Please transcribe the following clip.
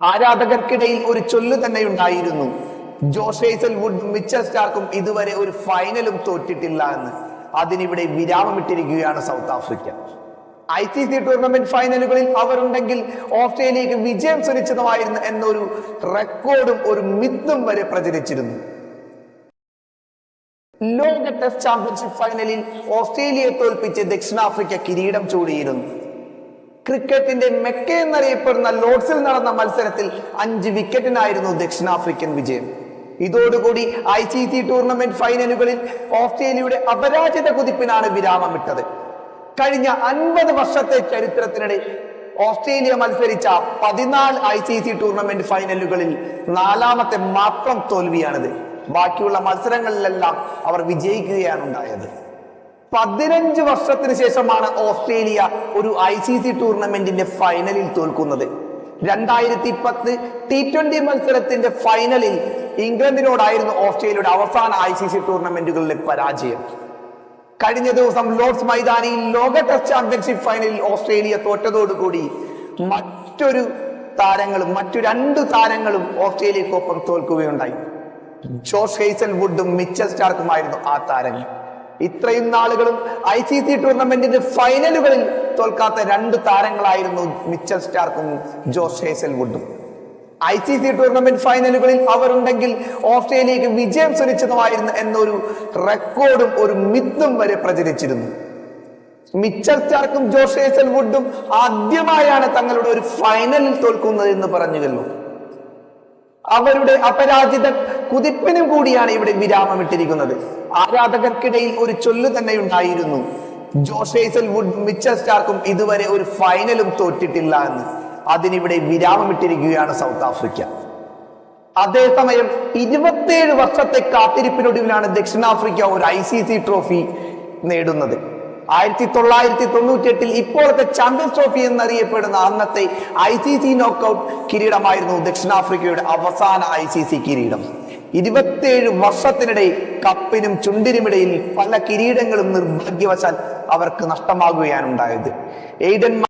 ആരാധകർക്കിടയിൽ ഒരു ചൊല്ല് തന്നെ ഉണ്ടായിരുന്നു. ജോഷേസൽ ഹേസൽവുഡ് മിച്ചൽ സ്റ്റാർക്കും ഇതുവരെ ഒരു ഫൈനലും തോറ്റിട്ടില്ല എന്ന്. അതിനിവിടെ വിരാമമിട്ടിരിക്കുകയാണ് South Africa. I C C tournament ഫൈനലുകളിൽ അവരുണ്ടെങ്കിൽ ഓസ്ട്രേലിയക്ക് വിജയം സുനിശ്ചിതമായിരുന്നു എന്നൊരു റെക്കോർഡും ഒരു മിത്തും വരെ പ്രചരിച്ചിരുന്നു. ലോക ടെസ്റ്റ് ചാമ്പ്യൻഷിപ്പ് ഫൈനലിൽ ഓസ്ട്രേലിയയെ തോൽപ്പിച്ച് ദക്ഷിണാഫ്രിക്ക കിരീടം ചൂടിയിരുന്നു. ക്രിക്കറ്റിന്റെ മെക്ക എന്നറിയപ്പെടുന്ന ലോഡ്സിൽ നടന്ന മത്സരത്തിൽ അഞ്ച് വിക്കറ്റിനായിരുന്നു ദക്ഷിണാഫ്രിക്കൻ വിജയം. ഇതോടുകൂടി ഐ സി സി ടൂർണമെന്റ് ഫൈനലുകളിൽ ഓസ്ട്രേലിയയുടെ അപരാജിത കുതിപ്പിനാണ് വിരാമമിട്ടത്. കഴിഞ്ഞ അൻപത് വർഷത്തെ ചരിത്രത്തിനിടെ ഓസ്ട്രേലിയ മത്സരിച്ച പതിനാല് ഐ സി സി ടൂർണമെന്റ് ഫൈനലുകളിൽ നാലാമത്തെ മാത്രം തോൽവിയാണിത്. ബാക്കിയുള്ള മത്സരങ്ങളിലെല്ലാം അവർ വിജയിക്കുകയാണ് ഉണ്ടായത്. പതിനഞ്ച് വർഷത്തിന് ശേഷമാണ് ഓസ്ട്രേലിയ ഒരു ഐ സി സി ടൂർണമെന്റിന്റെ ഫൈനലിൽ തോൽക്കുന്നത്. രണ്ടായിരത്തി പത്ത് ടി ട്വന്റി മത്സരത്തിന്റെ ഫൈനലിൽ ഇംഗ്ലണ്ടിനോടായിരുന്നു ഓസ്ട്രേലിയയുടെ അവസാന ഐ സി സി ടൂർണമെന്റുകളിലെ പരാജയം. കഴിഞ്ഞ ദിവസം ലോർഡ്സ് മൈതാനിയിൽ ലോക ടെസ്റ്റ് ചാമ്പ്യൻഷിപ്പ് ഫൈനലിൽ ഓസ്ട്രേലിയ തോറ്റതോടുകൂടി മറ്റൊരു താരങ്ങളും മറ്റു രണ്ടു താരങ്ങളും ഓസ്ട്രേലിയക്കൊപ്പം തോൽക്കുകയുണ്ടായി. ജോഷ് ഹെയ്സൽ വുഡും മിച്ചൽ സ്റ്റാർക്കുമായിരുന്നു ആ താരങ്ങൾ. ഇത്രയും നാളുകളും ഐ സി സി ടൂർണമെന്റിന്റെ ഫൈനലുകളിൽ തോൽക്കാത്ത രണ്ട് താരങ്ങളായിരുന്നു മിച്ചൽ സ്റ്റാർക്കും ജോസ് ഹേസൽവുഡും. ഐ സി സി ടൂർണമെന്റ് ഫൈനലുകളിൽ അവരുണ്ടെങ്കിൽ ഓസ്ട്രേലിയക്ക് വിജയം സുനിശ്ചിതമായിരുന്നു എന്നൊരു റെക്കോർഡും ഒരു മിത്തും വരെ പ്രചരിച്ചിരുന്നു. മിച്ചൽ സ്റ്റാർക്കും ജോസ് ഹേസൽവുഡും ആദ്യമായാണ് തങ്ങളുടെ ഒരു ഫൈനലിൽ തോൽക്കുന്നത് എന്ന് പറഞ്ഞുവല്ലോ. അവരുടെ അപരാജിത കുതിപ്പിനും കൂടിയാണ് ഇവിടെ വിരാമം ഇട്ടിരിക്കുന്നത്. ആരാധകർക്കിടയിൽ ഒരു ചൊല്ല് തന്നെ ഉണ്ടായിരുന്നു. ജോസേസൽ വുഡ് മിച്ചർ സ്റ്റാർക്കും ഇതുവരെ ഒരു ഫൈനലും തോറ്റിട്ടില്ല എന്ന്. അതിനിവിടെ വിരാമമിട്ടിരിക്കുകയാണ് സൗത്ത് ആഫ്രിക്ക. അതേസമയം ഇരുപത്തിയേഴ് വർഷത്തെ കാത്തിരിപ്പിനൊടുവിലാണ് ദക്ഷിണാഫ്രിക്ക ഒരു ഐ ട്രോഫി നേടുന്നത്. ആയിരത്തി തൊള്ളായിരത്തി തൊണ്ണൂറ്റി എട്ടിൽ ഇപ്പോഴത്തെ ചാമ്പ്യൻസ് ട്രോഫി എന്നറിയപ്പെടുന്ന അന്നത്തെ ഐ സി സി നോക്കൌട്ട് കിരീടമായിരുന്നു ദക്ഷിണാഫ്രിക്കയുടെ അവസാന ഐ സി സി കിരീടം. ഇരുപത്തിയേഴ് വർഷത്തിനിടെ കപ്പിനും ചുണ്ടിനുമിടയിൽ പല കിരീടങ്ങളും നിർഭാഗ്യവശാൽ അവർക്ക് നഷ്ടമാകുകയാണ് ഉണ്ടായത്. എയ്ഡൻ